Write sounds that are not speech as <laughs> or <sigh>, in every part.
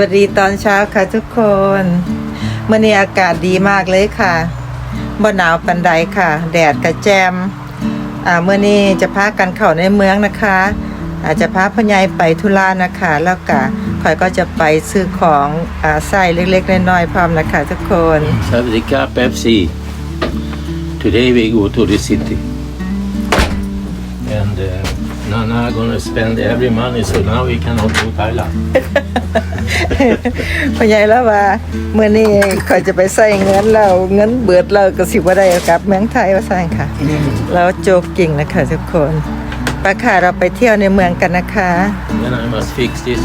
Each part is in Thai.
วัสดีตอนเช้าค่ะทุกคนเมื่อนี้อากาศดีมากเลยค่ะบ่หนาวปันใดค่ะ แดดกระแจมอ่าเมื่อนี้จะพากันเข้าในเมืองนะคะ อาจจะพาพ่อใหญ่ไปธุระนะคะ แล้วก็คอยก็จะไปซื้อของอ่าใส่เล็กๆน้อยๆพร้อมนะคะทุกคน Savdika Pepsi. Today we go to the city. And uh, Nana gonna spend every money, so now we cannot go Thailand. พ่อใหญ่แล้วว่าเมื่อนี้คอยจะไปใส่เงินเราเงินเบิดเราก็สิบ่ได้กลับเมืองไทยว่าสั่นค่ะแล้วโจกกิ่งนะคะทุกคนไปค่ะเราไปเที่ยวในเมืองกันนะคะ Then I must fix this.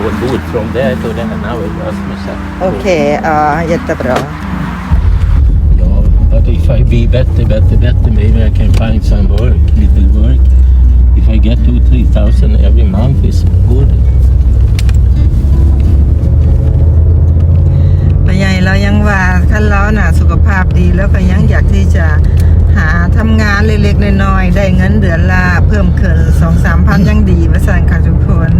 Or do it from there to there. Now it was myself. โอเคอ๋อ jättebra Yeah, but if I be better, better, better, maybe I can find some work, little work. If I get two, three thousand every month, it's good. ใหญ่เรายังว่าคันเราน่ะสุขภาพดีแล้วก็ยังอยากที่จะหาทำงานเล็กๆน้อยๆได้เงินเดือนละเพิ่มขึ้นสองสามพันยังดีมาสั่นค่ะทุกคน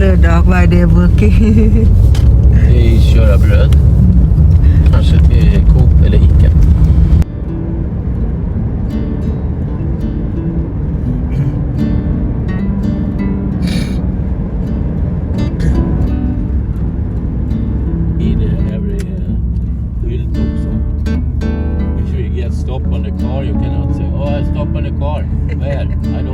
The dog why they working Det är köra bröd. Kanske till Coop eller Ica. Det stop on the car you cannot say oh I stop on the car. Where? I don't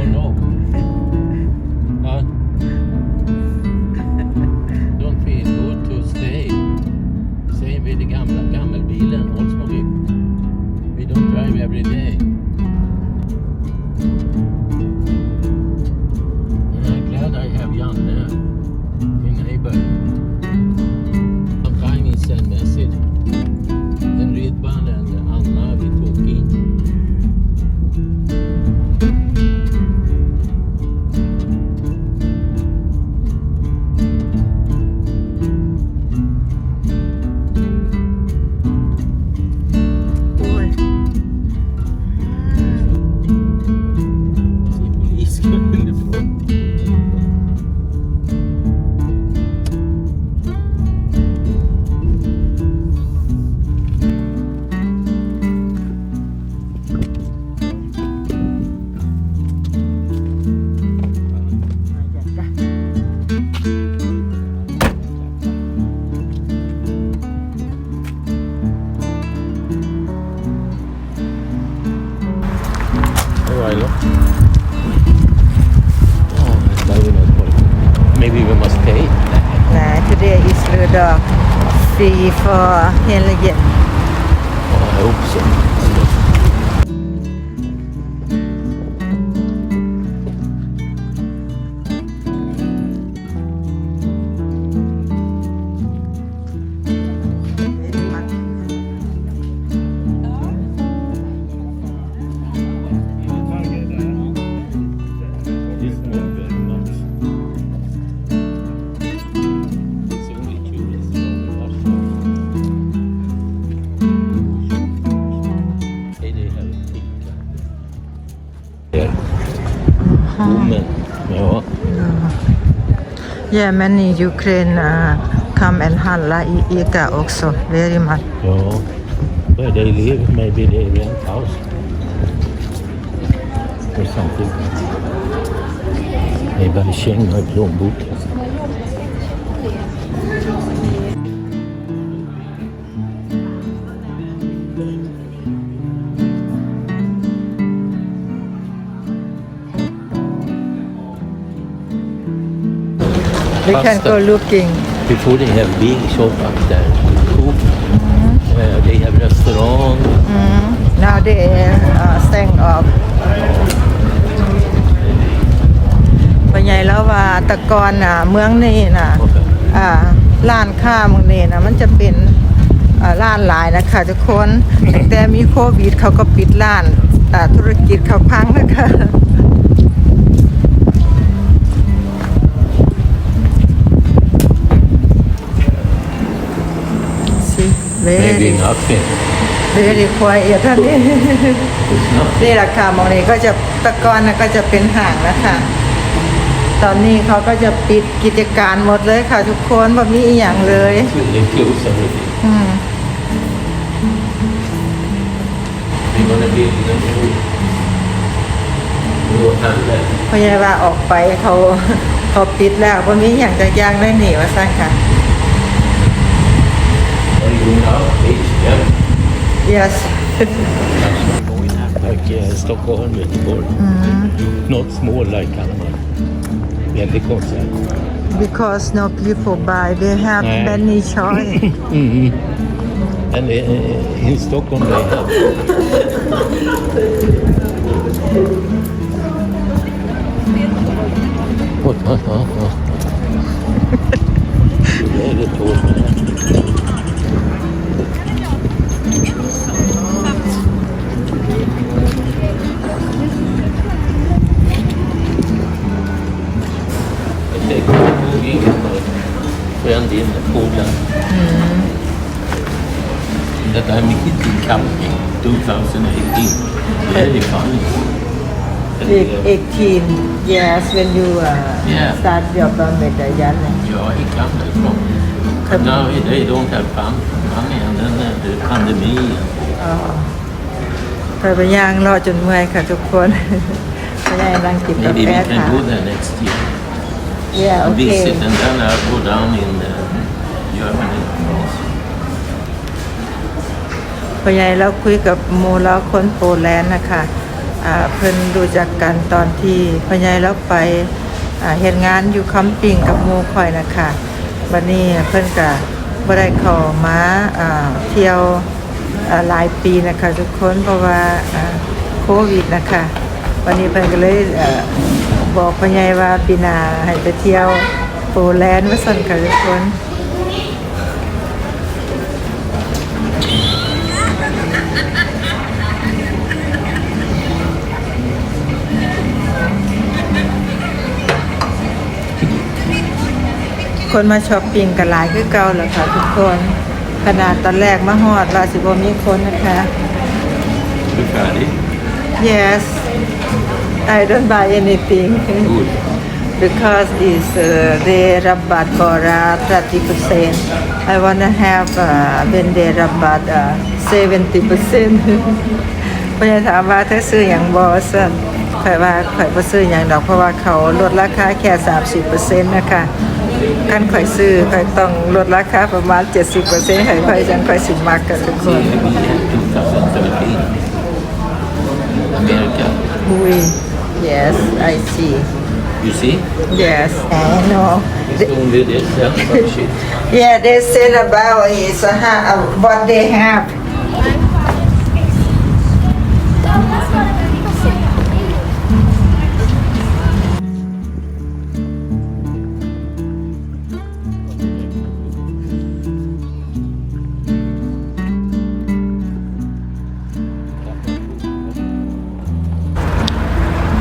Maybe we must pay. Nah, today is the dog free for Helgen. Oh, I hope so. Woman. Ja. Yeah, many Ukraine uh, come and handla i Ica also very much. Ja. Where they live, maybe they rent house. Or something. Maybe I känner i plånboken. We can Pasta. go looking. Before they have big shop up there. Coop. Uh, they have restaurant. Now they uh, stand off ปัญญาแล้วว่าแตะกอนน่ะเมืองนี่น่ะอ่าร้านค้าเมืองนี่น่ะมันจะเป็นอ่าร้านหลายนะคะทุกคนตั้งแต่มีโควิดเขาก็ปิดร้านอ่าธุรกิจเขาพังนะคะ Maybe very nothing. very quiet ท่านนี้ It's not. นี่แหละค่ะมองนี้ก็จะตะกอนนะก็จะเป็นห่างแล้วค่ะ ตอนนี้เขาก็จะปิดกิจการหมดเลยค่ะ ทุกคนแบบนี้อีกอย่างเลย They close everything. อืม They're gonna be in the new, new handle. พยาบาออกไปเขาเขาปิดแล้ววันนี้อย่างจะย่างได้หนีว่าสั้นค่ะ yes Like uh, Stockholm, Göteborg. Not small like Kalmar. Väldigt konstigt. because no people buy they have Nej. many <laughs> choice Mm. And uh, in Stockholm they have. What? 18 yes when you uh, Yeah. start your permit uh, yan Ja, i Kanada from. But now they don't have fun, money and then uh, the pandemic. เคยไปย่างรอจนเมื่อยค่ะทุกคนไปย่างนั่งกินกา Maybe แฟ we ค่ะ can go there next year. yeah and okay Visit and then I'll go down in uh, Germany. พ่อใหญ่เราคุยกับหมูเราคนโปแลนด์นะคะอ่า เพิ่นรู้จักกันตอนที่พ่อใหญ่เราไปเฮ็ดงานอยู่คัมปิงกับมูข่อยนะคะวันนี้เพิ่นก็บ่ได้ข้ามาเที่ยวหลายปีนะคะทุกคนเพราะว่าโควิดนะคะวันนี้เพิ่นก็เลยอบอกพ่อใหญ่ว่าปีหน้าให้ไปเที่ยวโปแลนด์ว่าซั่นค่ะทุกคน คนมาช้อปปิ้งกันหลายคือเก่าแล้วค่ะทุกคน ขนาดตอนแรกมาฮอดว่าสิบ่มีคนนะคะ Du är färdig? yes I don't buy anything Good. because it's uh, they rabat for uh, 30% I wanna have uh, when they rabat uh, 70%พยายถามว่าถ้าซื้ออย่างบอสันข่อยว่าข่อยบ่ซื้ออย่างดอกเพราะว่าเขาลดราคาแค่ 30%นะคะ กันข่อยซื้อข่อยต้องลดราคาประมาณ 70%ข่อยข่อยจังข่อยสิมักกันทุกคน Maybe 2013. America. Oui yes I see You see? yes I know It's only this that shit. Yeah, they said about is uh, ha- uh, what they have.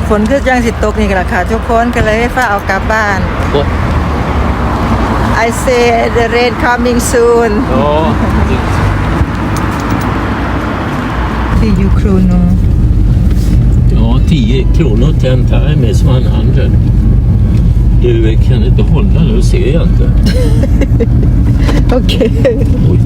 ฝนคือจังสิตกนี่กันล่ะค่ะทุกคนก็เลยฟ้าเอากลับบ้าน What? I say the rain coming soon Ja, det- ที่ยูครูนู ja, 10 kronor 10 time is 100. Du, kan du inte hålla nu? ser jag inte. โอเค Oj.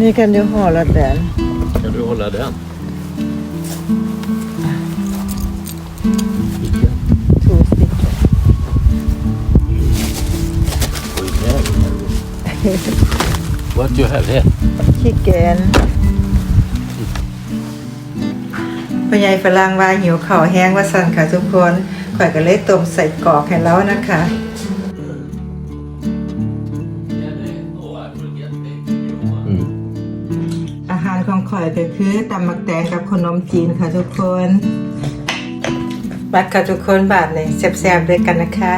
อันนี้กันอยู่ห่อละแดน Kan du hålla den? ทูสติก What do you have here? ขี้แกนพ่อใหญ่ฝรั่งว่าหิวข้าวแห้งว่าสั่นค่ะทุกคนข่อยก็เลยต้มใส่กรอกให้แล้วนะคะ ก็คือตำมักแตงกับขนมจีนค่ะทุกคนบัดค่ะทุกคนบาทเลยแซ่บๆด้วยกันนะคะ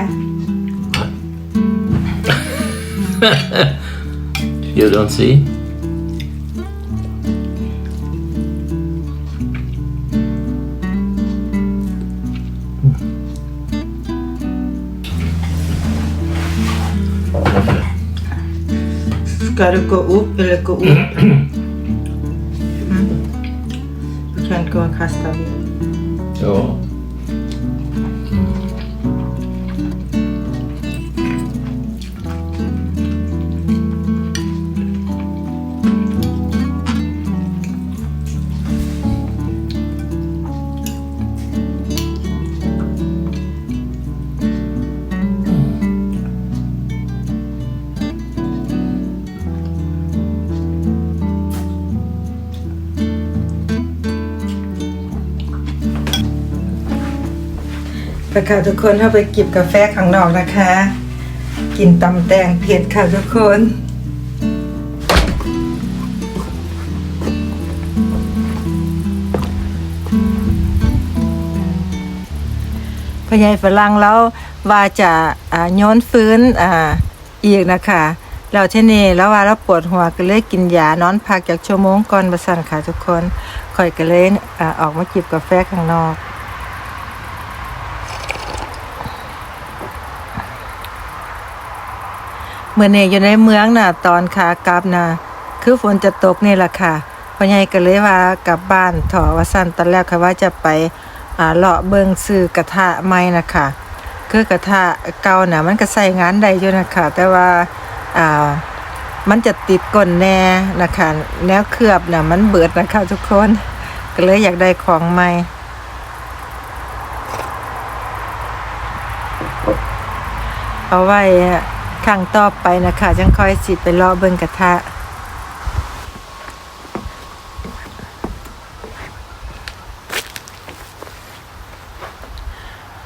You don't see? Ska du gå upp eller gå upp? Mm. Du kan ไปค่ะทุกคนเข้าไปกิบกาแฟข้างนอกนะคะ กินตำแตงเผ็ดค่ะทุกคนพ่อใหญ่ฝรั่งแล้วว่าจะอ่าโย้อนฟื้นออีกนะคะแล้วที่นี่แล้วว่าเราปวดหัวก็เลยกินยานอนพักจากชั่วโมงก่อนประสันค่ะทุกคนคอยก็เลยอออกมาจิบกาแฟข้างนอก เมื่อเนี่ยอยู่ในเมืองน่ะ ตอนขากลับน่ะ คือฝนจะตกนี่แหละค่ะพ่อใหญ่ก็เลยว่ากลับบ้านถอว่าสั้นตอนแรกค่ะว่าจะไปอ่าเลาะเบิงซื้อกระทะใหม่นะคะคือกระทะเก่าน่ะ มันก็ใส่งานได้อยู่นะคะแต่ว่าอ่ามันจะติดก้นแน่นะคะแนวเคลือบน่ะมันเบิดนะคะทุกคนก็เลยอยากได้ของใหม่เอาไว้ ครั้งต่อไปนะคะจังค่อยสิไปรอเบิ่งกระทะ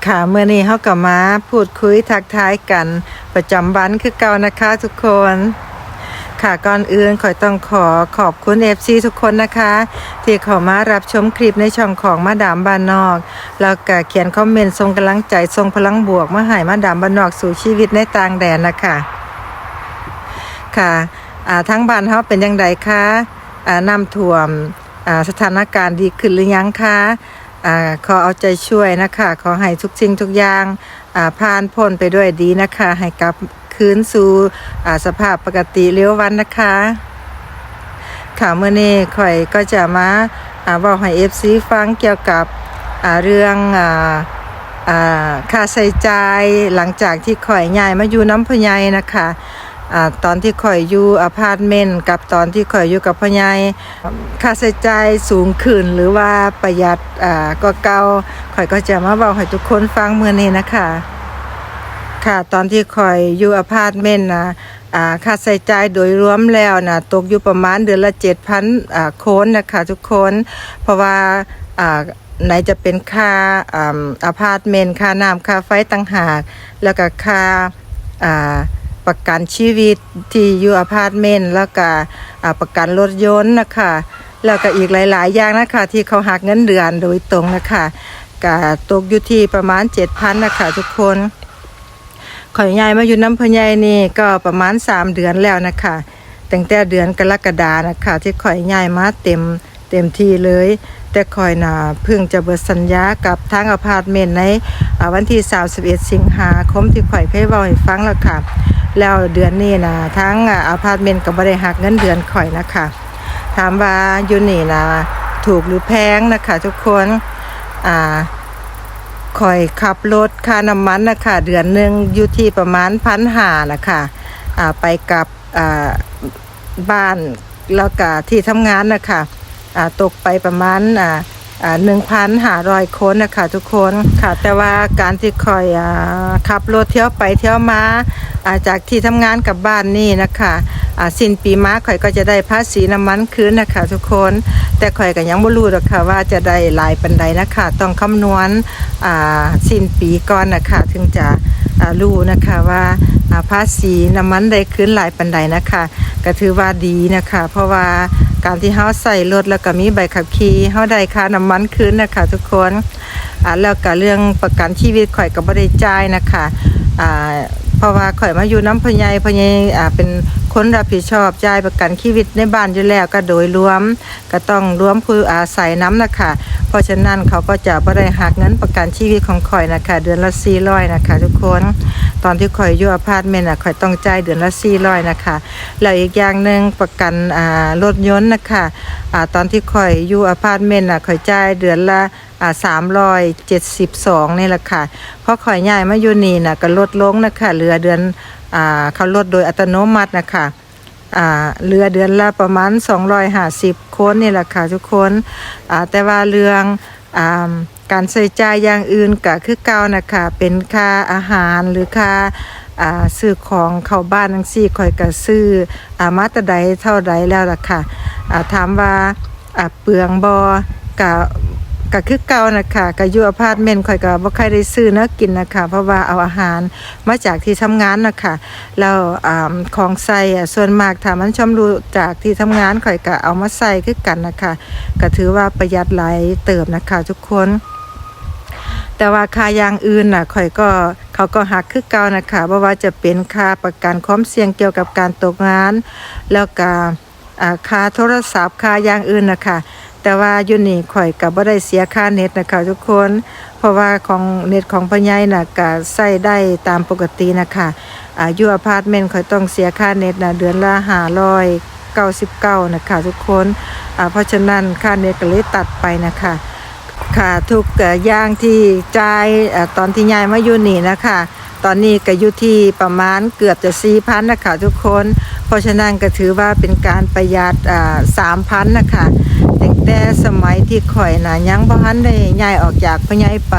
ค่ะเมื่อนี้เขากับมาพูดคุยทักทายกันประจำวันคือเก่านะคะทุกคน ค่ะก่อนอื่นขอต้องขอขอบคุณ FC ทุกคนนะคะ ที่เข้ามารับชมคลิปในช่องของมาดามบานนอก แล้วก็เขียนคอมเมนต์ส่งกำลังใจส่งพลังบวกมาให้มาดามบานนอกสู่ชีวิตในต่างแดนนะคะค่ะทั้งบ้านเฮาเป็นยังไงคะน้ำท่วมสถานการณ์ดีขึ้นหรือยังคะอขอเอาใจช่วยนะคะ ขอให้ทุกสิ่งทุกอย่างผ่านพ้นไปด้วยดีนะคะ ให้กับ คืนสู่อ่าสภาพปกติเร็ววันนะคะค่ะเมื่อนี้ข่อยก็จะมาอ่าบอกให้ FC ฟังเกี่ยวกับอ่าเรื่องอ่าอ่าค่าใช้จ่ายหลังจากที่ข่อยย้ายมาอยู่น้ำพะไยนะคะอ่าตอนที่ข่อยอยู่อพาร์ตเมนต์กับตอนที่ข่อยอยู่กับพะไยค่าใช้จ่ายสูงขึ้นหรือว่าประหยัดอ่าก็เก่าข่อยก็จะมาบอกให้ทุกคนฟังเมื่อนี้นะคะ ค่ะ ตอนที่คอยอยู่อพาร์ตเมนต์นะอ่าค่าใช้จ่ายโดยรวมแล้วนะตกอยู่ประมาณเดือนละเจ็ดพันอ่าโคนนะคะทุกคน เพราะว่าอ่าไหนจะเป็นค่าอ่าอพาร์ตเมนต์ค่าน้ำค่าไฟต่างหาก แล้วก็ค่าอ่าประกันชีวิตที่อยู่อพาร์ตเมนต์แล้วก็ประกันรถยนต์นะคะแล้วก็อีกหลาย ๆ อย่างนะคะที่เขาหักเงินเดือนโดยตรงนะคะก็ตกอยู่ที่ประมาณเจ็ดพันนะคะทุกคน ข่อยยายมาอยู่น้ำพะไยนี่ก็ประมาณสามเดือนแล้วนะคะตั้งแต่เดือนกรกฎานะคะ ที่ข่อยยายมาเต็มเต็มที่เลย แต่ข่อยน่ะเพิ่งจะเบิดสัญญากับทางอพาร์ตเมนต์ในวันที่ 31 สิงหาคมที่ข่อยเคยเว้าให้ฟังแล้วค่ะแล้วเดือนนี้นะทั้งอาพาร์ตเมนต์ก็บ่ได้หักเงินเดือนข่อยนะคะ ถามว่าอยู่นี่นะถูกหรือแพงนะคะ ทุกคนอ่า คอยขับรถค่าน้ำมันนะคะเดือนหนึ่งอยู่ที่ประมาณพันหานะคะอ่าไปกับอ่าบ้านแล้วก็ที่ทำงานนะคะอ่าตกไปประมาณอ่าอ่าร้อยคนนะคะทุกคนค่ะ แต่ว่าการที่คอยอ่าขับรถเที่ยวไปเที่ยวมาาจากที่ทำงานกลับบ้านนี่นะคะอาสิ้นปีมาข่อยก็จะได้ภาษีน้ำมันคืนนะคะ ทุกคนแต่ข่อยก็ยังบ่รู้หรอกค่ะว่าจะได้หลายปันใดนะคะ ต้องคำนวณสิ้นปีก่อนนะคะ ถึงจะรู้นะคะว่าภาษีน้ำมันได้คืนหลายปันใดนะคะ ก็ถือว่าดีนะคะ เพราะว่าการที่เฮาใส่รถแล้วก็มีใบขับขี่เฮาได้ค่าน้ำมันคืนนะคะ ทุกคนแล้วก็เรื่องประกันชีวิตข่อยก็บ่ได้จ่ายนะคะ เพราะว่าข่อยมาอยู่น้ำพญายพญายอ่าเป็นคนรับผิดชอบจ่ายประกันชีวิตในบ้านอยู่แล้วก็โดยรวม ก็ต้องรวมผู้อาศัยน้ำนะคะเพราะฉะนั้นเขาก็จะบ่ได้หักเงินประกันชีวิตของข่อยนะคะ เดือนละ400นะคะ ทุกคนตอนที่ข่อยอยู่อพาร์ตเมนต์อะข่อยต้องจ่ายเดือนละ400นะคะแล้วอีกอย่างหนึ่งประกันอ่ารถยนต์นะคะอ่าตอนที่ข่อยอยู่อพาร์ตเมนต์อะข่อยจ่ายเดือนละ อ่า372นี่แหละค่ะเพราะข่อยย้ายมาอยู่นี่น่ะก็ลดลงนะคะเหลือเดือนอ่าเขาลดโดยอัตโนมัตินะคะอ่าเรือเดือนละประมาณ 250 คนนี่แหละค่ะทุกคนอ่าแต่ว่าเรื่องอ่าการใช้จ่ายอย่างอื่นก็คือเก่านะคะเป็นค่าอาหารหรือค่าอ่าซื้อของเข้าบ้านทั้งสี่คอยก็ซื้ออ่ามาตรใดเท่าใดแล้วล่ะค่ะอ่าถามว่าอ่าเปลืองบอกะ ก็คือเก่านะคะก็อยู่อพาร์ตเมนต์ข่อยก็บ่ค่อยได้ซื้อนื้อกินนะคะ เพราะว่าเอาอาหารมาจากที่ทำงานนะคะแล้วอของใส่ส่วนมากถ้ามันชำรุจากที่ทำงานข่อยก็เอามาใส่คือกันนะคะก็ถือว่าประหยัดหลายเติบนะคะทุกคนแต่ว่าค่ายางอื่นน่ะข่อยก็เขาก็หักคือเก่านะคะเพราะว่าจะเป็นค่าประกันความเสี่ยงเกี่ยวกับการตกงาน แล้วก็ค่าโทรศัพท์ค่ายางอื่นนะคะ แต่ว่าอยู่นี่ข่อยก็บ่ได้เสียค่าเน็ตนะคะทุกคน เพราะว่าของเน็ตของพ่อใหญ่น่ะก็ใช้ได้ตามปกตินะคะอ่าอยู่อพาร์ตเมนต์ข่อยต้องเสียค่าเน็ตนะเดือนละ599นะคะทุกคนอ่าเพราะฉะนั้นค่าเน็ตก็เลยตัดไปนะคะค่ะทุกอย่างที่จ่ายอ่อตอนที่ยายมาอยู่นี่นะคะตอนนี้ก็อยู่ที่ประมาณเกือบจะ4,000นนะคะทุกคน เพราะฉะนั้นก็ถือว่าเป็นการประหยัดอ่า3,000นะคะ แต่สมัยที่ข่อยนะยังบ่ทันได้ย้ายออกจากพะไยไป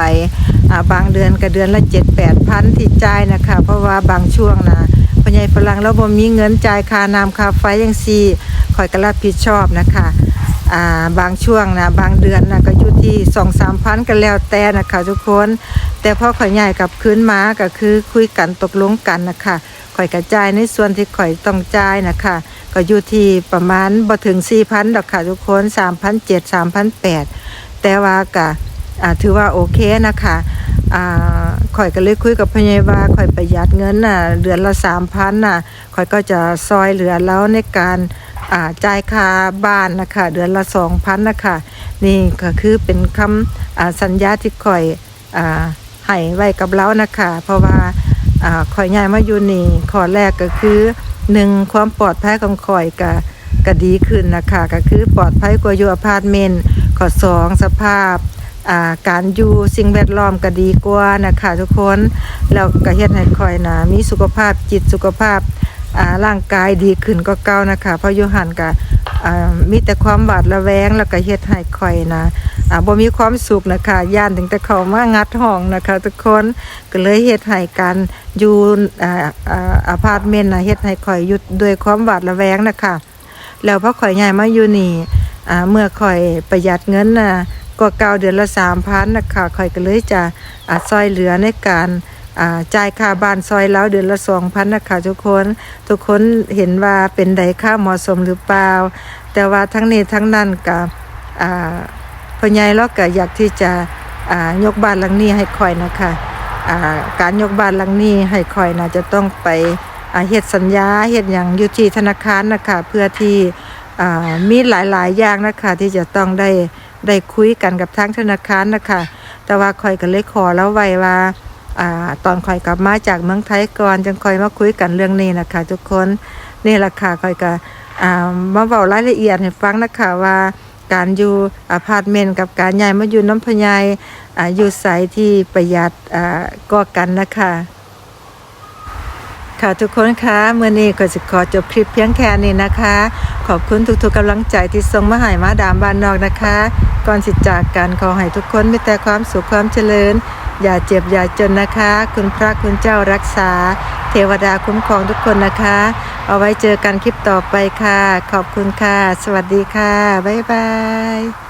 บางเดือนก็เดือนละ7-8,000ที่จ่ายนะคะ เพราะว่าบางช่วงนะพะไยฝรั่งเราบ่มีเงินจ่ายค่าน้ำค่าไฟจังซี่ข่อยก็รับผิดชอบนะคะาบางช่วงนะบางเดือนนะก็อยู่ที่สองสามพันกันแล้วแต่นะคะทุกคน แต่พอข่อยใหญ่กลับคืนมาก็คือคุยกันตกลงกันนะคะ ข่อยกระจายในส่วนที่ข่อยต้องจ่ายนะคะก็อยู่ที่ประมาณบ่ถึงสี่พันดอกค่ะทุกคนสามพันเจ็ดสามพันแปดแต่ว่าก็ถือว่าโอเคนะคะอ่าข่อยก็เลยคุยกับพยาว่าข่อยประหยัดเงินน่ะเดือนละสามพันน่ะข่อยก็จะซอยเหลือแล้วในการจ่ายค่าบ้านนะคะเดือนละสองพันนะคะนี่ก็คือเป็นคำอ่าสัญญาที่ข่อยอให้ไว้กับเรานะคะ เพราะว่า ข่อยย้ายมาอยู่นี่ข้อแรกก็คือหนึ่งความปลอดภัยของข่อยก็ก็ดีขึ้นนะคะก็คือปลอดภัยกว่าอยู่อพาร์ตเมนต์ข้อสองสภาพาการอยู่สิ่งแวดล้อมก็ดีกว่านะคะทุกคนแล้วก็เฮ็ดให้ข่อยนะมีสุขภาพจิตสุขภาพาร่างกายดีขึ้นก็เก่านะคะเพราะโยหันก็อ่ามีแต่ความบาดระแวงแล้วก็เฮ็ดให้ข่อยนะ อ่าบ่มีความสุขนะคะย่านถึงแต่เขามางัดห้องนะคะ ทุกคนก็เลยเฮ็ดให้การอยู่อ่าอ่าอพาร์ตเมนต์นะเฮ็ดให้ข่อยอยู่ด้วยความบาดระแวงนะคะแล้วพอข่อยย้ายมาอยู่นี่อ่าเมื่อข่อยประหยัดเงินน่ะก็เก่าเดือนละ3,000นะคะข่อยก็เลยจะอ่าซอยเหลือในการอ่าจ่ายค่าบ้านซอยแล้วเดือนละสองพันนะคะทุกคน ทุกคนเห็นว่าเป็นใดค่าเหมาะสมหรือเปล่า แต่ว่าทั้งนี้ทั้งนั้นกับอ่า พ่อใหญ่เราก็อยากที่จะยกบ้านหลังนี้ให้คอยนะคะการยกบ้านหลังนี้ให้คอยนะจะต้องไปเฮ็ดสัญญาเฮ็ดอย่างยู่ที่ธนาคารนะคะเพื่อที่มีหลายๆอย่างนะคะที่จะต้องได้ได้คุยกันกับทางธนาคารนะคะแต่ว่าคอยก็เลยขอแล้วไว้ว่าตอนคอยกลับมาจากเมืองไทยก่อนจังคอยมาคุยกันเรื่องนี้นะคะทุกคนนี่แหละค่ะคอยก็มาเบารายละเอียดให้ฟังนะคะว่า การอยู่อพาร์ตเมนต์กับการย้ายมาอยู่น้ำพญายออยู่ใสที่ประหยัดก็กันนะคะค่ะทุกคนคะเมื่อนี้ก็จะขอจบคลิปเพียงแค่นี้นะคะ ขอบคุณทุกๆกำลังใจที่ส่งมาให้มาดามบ้านนอกนะคะ ก่อนสิจากกันขอให้ทุกคนมีแต่ความสุขความเจริญ อย่าเจ็บอย่าจนนะคะ คุณพระคุณเจ้ารักษา เทวดาคุ้มครองทุกคนนะคะ เอาไว้เจอกันคลิปต่อไปค่ะ ขอบคุณค่ะ สวัสดีค่ะ บ๊ายบาย